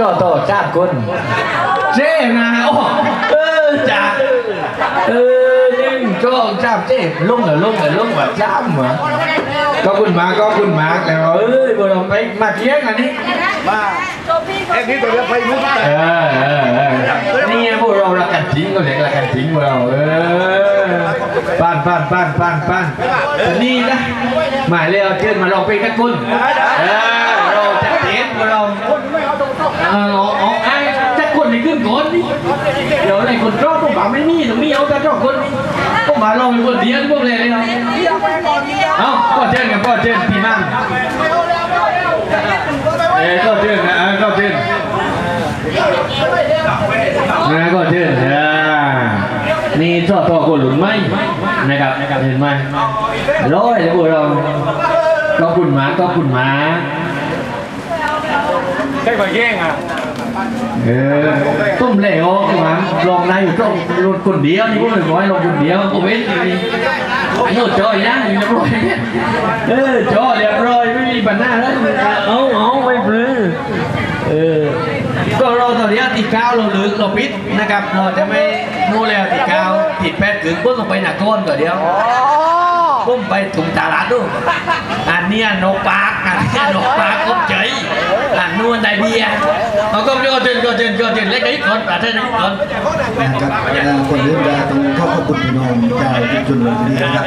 รอต่อจ้าคนเจ้นะโอ้เออจ้าเออนี่ก็จ้าเจ้ลงเหรอลงเหรอลงเหรอจ้ามเหรอก็คุณมาก็คุณมาแล้วเอ้ยเราไปมาเที่ยงอันนี้มาเอ็กนี่ตัวเดียวไปมุกเออเออเออนี่พวกเรารักกันจริงก็เรียกรักกันจริงพวกเราเออป้านป้านป้านป้านป้านแต่นี่นะหมายเลยเอาเชิญมาลองเพลงกันคุณเออเราจะเต้นพวกเรา เออเอาเอาไอ้จะคนในขึ้นก่อนนี่เดี๋ยวในคนรอบพวกบ่าไม่มีตรงนี้เอาแต่รอบคนพวกบ่าลองเป็นคนเดียวพวกเลยเลยนะเอาก็เชิญกันก็เชิญพี่มั่งเออก็เชิญนะเออก็เชิญนะก็เชิญอ่านี่ชอบตัวคนหลุนไหมนะครับเห็นไหมร้อยเลยพวกเราก็คุณหมาก็คุณหมา ใช่ก่อนแย่งอะเออต้มเหลวหมาลองนายอยู่ตรงรถคนเดียวนี่พวกหนึ่งร้อยลงคนเดียวก็เว้นนี่โน่จอยนะอยู่เรียบร้อยเออจอเรียบร้อยไม่มีปัญหาแล้วเอาเอาไม่ปลื้อเออก็เราตอนนี้ติดก้าวเราลึกเราปิดนะครับเราจะไม่นู่นแล้วติดก้าวติดแปดถึงปุ๊บต้องไปหนักก้อนก่อนเดียวปุ๊บไปถุงตลาดดูอันเนี้ยนกปาก อันเนี้ยนกปากก็เฉยอันนู่นได้เบียร์เอาก็ก็เดินก็เดินก็เดินเล็กนิดก่อนประเทศนี้ก่อนนะครับคนเลี้ยงยาต้องขอบคุณพี่น้องชาวชุนเลยทีเดียวนะครับ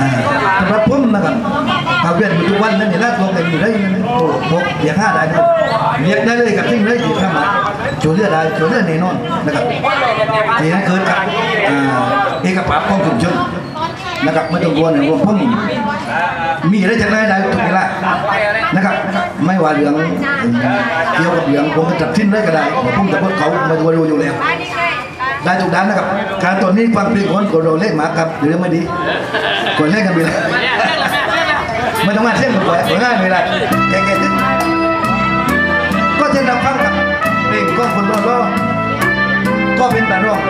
อ่าสำหรับผมนะครับถ้าเวียนอยู่ทุกวันนั้นเนี่ยแล้วลงเล่นอยู่ได้ยังไงโอ้โหเรียกห้าได้ครับเรียกได้เลยกับทิ้งเลยที่ข้ามาชวยเลือได้ชวยเลือแน่นอนนะครับที่ให้เกิดกับอ่าเอกภาพของชุมชนนะครับไม่ต้องกลัวนะว่าผม มีอะไรจากได้ได้ทุกเวลานะครับ ไม่ว่าเรื่องเกี่ยวกับเรื่องผมจะจับทิ้นได้ก็ได้ผมจะพดเขามาดูอยู่แล้วได้ทุกด้านนะครับ การตอนนี้ฟังเพลงคนกดโรเล่มาครับหรือไม่ดีกดเล่นกันไปเลยไม่ต้องมาเส้นกันไปกดง่ายไปเลยแก่ๆทึกก็เช่นรับฟังกับเพลงของคนรอดก็เป็นแต่ร้อง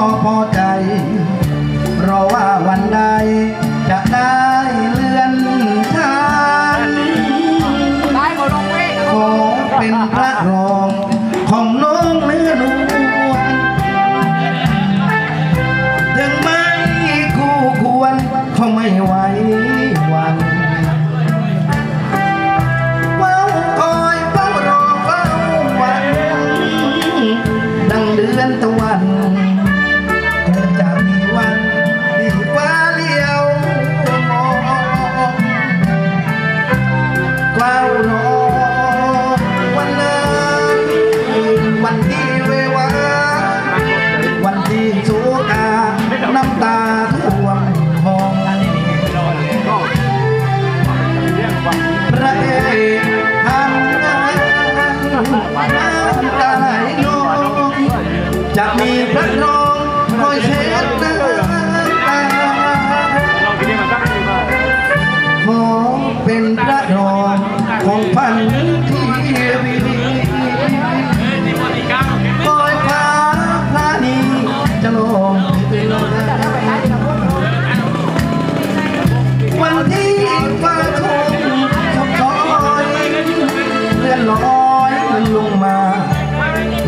พี่ขอพอใจ เพราะว่าวันใดจะได้เลื่อนชั้นขอเป็นพระรองของ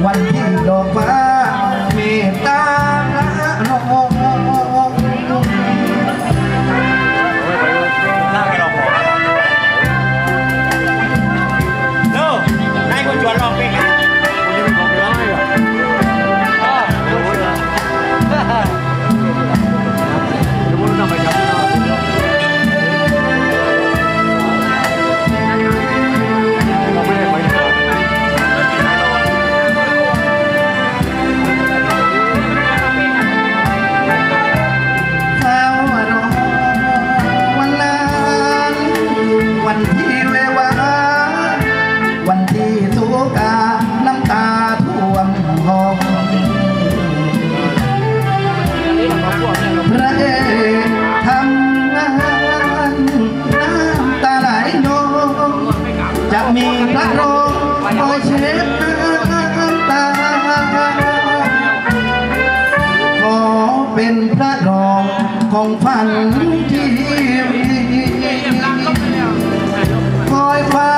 วั มีพระรองคอยเช็ดน้ำตา ขอเป็นพระรองของฝันที่คอยฟ้า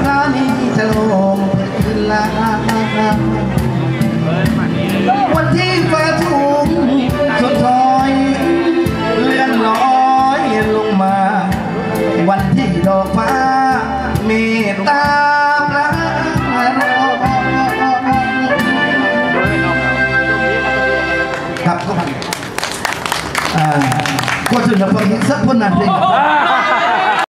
พระนี้จะลงพื้นลาวันที่ฟ้า ครับก็อ่